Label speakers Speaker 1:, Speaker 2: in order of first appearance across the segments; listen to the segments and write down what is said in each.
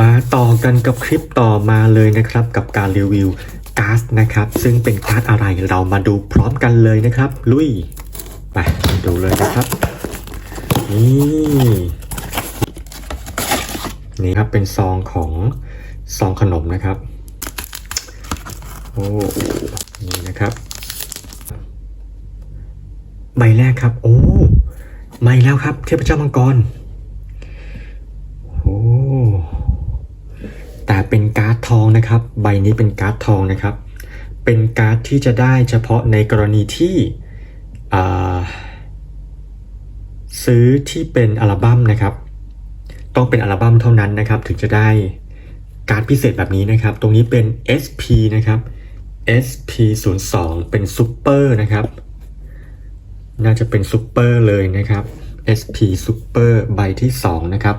Speaker 1: มาต่อกันกับคลิปต่อมาเลยนะครับกับการรีวิวก๊าร์ดนะครับ ซึ่งเป็นก๊าร์ดอะไรเรามาดูพร้อมกันเลยนะครับ ลุยไปดูเลยนะครับนี่นี่ครับเป็นซองของซองขนมนะครับโอ้นี่นะครับ ใบแรกครับ โอ้ใบแล้วครับเทพเจ้ามังกร โอ้ แต่ เป็นการ์ดทองนะครับ ใบนี้เป็นการ์ดทองนะครับ เป็นการ์ดที่จะได้เฉพาะในกรณีที่ซื้อที่เป็นอัลบั้มนะครับ ต้องเป็นอัลบั้มเท่านั้นนะครับ ถึงจะได้การ์ดพิเศษแบบนี้นะครับ ตรงนี้เป็น SP นะครับ SP 0 2 เป็นซูเปอร์นะครับ น่าจะเป็นซูเปอร์เลยนะครับ SP Super ใบที่ 2 นะครับ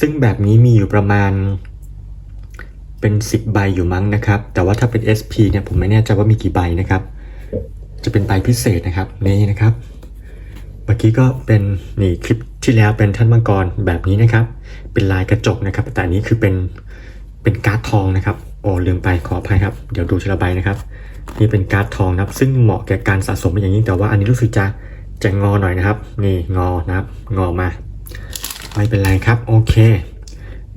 Speaker 1: ซึ่งแบบนี้มีอยู่ประมาณ เป็น 10 ใบอยู่มั้งนะครับ แต่ว่าถ้าเป็น SP เนี่ยผมไม่แน่ใจว่ามีกี่ใบนะครับ จะเป็นใบพิเศษนะครับนี่นะครับ เมื่อกี้ก็เป็นนี่คลิปที่แล้วเป็นท่านมังกรแบบนี้นะครับ เป็นลายกระจกนะครับ แต่อันนี้คือเป็นเป็นการ์ดทองนะครับโอ้ลืมไปขออภัยครับ เดี๋ยวดูทีละใบนะครับ นี่เป็นการ์ดทองนะครับ ซึ่งเหมาะแก่การสะสมเป็นอย่างยิ่งแต่ว่าอันนี้รู้สึกจะจะงอหน่อยนะครับ นี่งอนะครับ งอมา ไม่เป็นไรครับ โอเค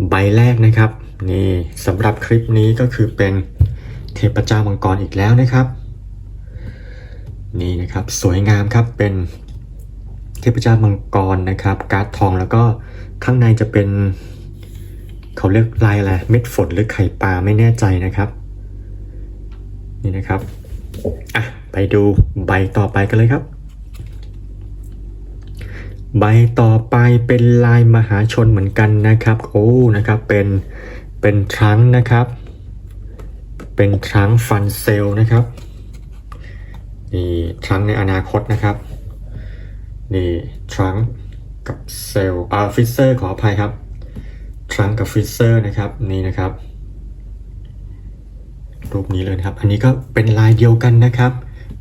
Speaker 1: ใบแรกนะครับ นี่สำหรับคลิปนี้ก็คือเป็นเทพเจ้ามังกรอีกแล้วนะครับ นี่นะครับสวยงามครับเป็นเทพเจ้ามังกรนะครับ การ์ดทองแล้วก็ข้างในจะเป็น เขาเรียกลายอะไรเม็ดฝนหรือไข่ปลาไม่แน่ใจนะครับ นี่นะครับอะไปดูใบต่อไปกันเลยครับ ใบต่อไปเป็นลายมหาชนเหมือนกันนะครับ โอ้นะครับเป็น เป็นทรังนะครับ เป็นทรังฟันเซลนะครับ นี่ทรังในอนาคตนะครับ นี่ทรังกับเซลอ่าฟิเซอร์ขออภัยครับ ทรังกับฟิเซอร์นะครับ นี่นะครับ รูปนี้เลยครับ อันนี้ก็เป็นลายเดียวกันนะครับ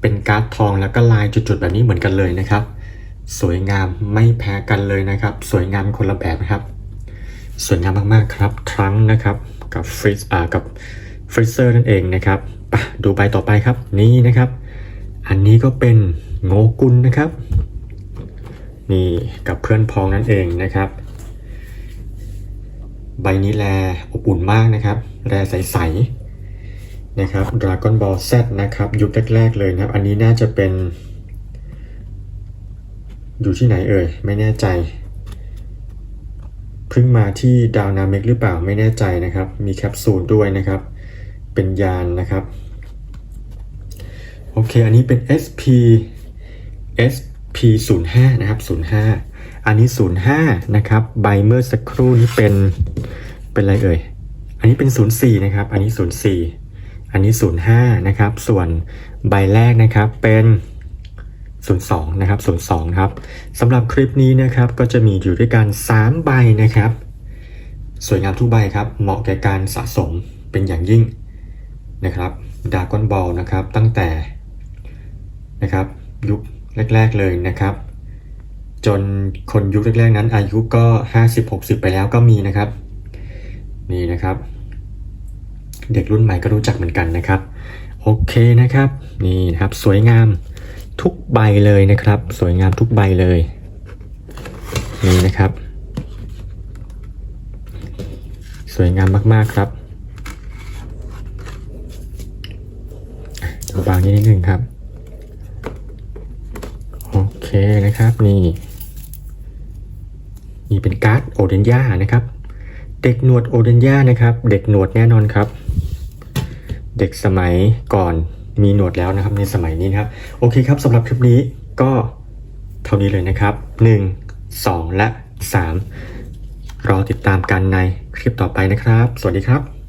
Speaker 1: เป็นการ์ดทองแล้วก็ลายจุดๆแบบนี้เหมือนกันเลยนะครับ สวยงามไม่แพ้กันเลยนะครับ สวยงามคนละแบบนะครับ สวยงามมากๆครับทรังนะครับกับฟริสอ่ากับฟริเซอร์นั่นเองนะครับไปดูใบต่อไปครับนี่นะครับ อันนี้ก็เป็นโงกุลนะครับนี่กับเพื่อนพ้องนั่นเองนะครับ ใบนี้แลอบอุ่นมากนะครับ แลใสๆนะครับ Dragon Ball Z นะครับ ยุคแรก ๆ เลยนะครับ อันนี้น่าจะเป็น อยู่ที่ไหนเอ่ย ไม่แน่ใจ เพิ่งมาที่ดาวนาเมกหรือเปล่าไม่แน่ใจนะครับ มีแคปซูลด้วยนะครับ เป็นยานนะครับ โอเค อันนี้เป็น SP SP 0 5นะครับ05 อันนี้ 05 นะครับ ใบเมื่อสักครู่นี้เป็น เป็นอะไรเอ่ย อันนี้เป็น 04 นะครับ อันนี้ 04 อันนี้ 05 นะครับ ส่วนใบแรกนะครับเป็น 02นะครับ02นะครับสำหรับคลิปนี้นะครับก็จะมีอยู่ด้วยกัน 3 ใบนะครับ สวยงามทุกใบครับ เหมาะแก่การสะสมเป็นอย่างยิ่งนะครับดากอนบอลนะครับตั้งแต่นะครับยุคแรก ๆเลยนะครับ จนคนยุคแรก ๆ นั้น อายุก็ 50-60 ไปแล้วก็มีนะครับ นี่นะครับ เด็กรุ่นใหม่ก็รู้จักเหมือนกันนะครับ โอเคนะครับ นี่นะครับสวยงาม ทุกใบเลยนะครับ สวยงามทุกใบเลยนี่นะครับ สวยงามมากๆครับบางนิดนึงครับโอเคนะครับนี่นี่เป็นการ์ดโอเดนยานะครับ เด็กหนวดโอเดนยานะครับ เด็กหนวดแน่นอนครับ เด็กสมัยก่อน มีหนวดแล้วนะครับในสมัยนี้นะครับ โอเคครับสำหรับคลิปนี้ก็เท่านี้เลยนะครับ 1 2 และ 3 รอติดตามกันในคลิปต่อไปนะครับ สวัสดีครับ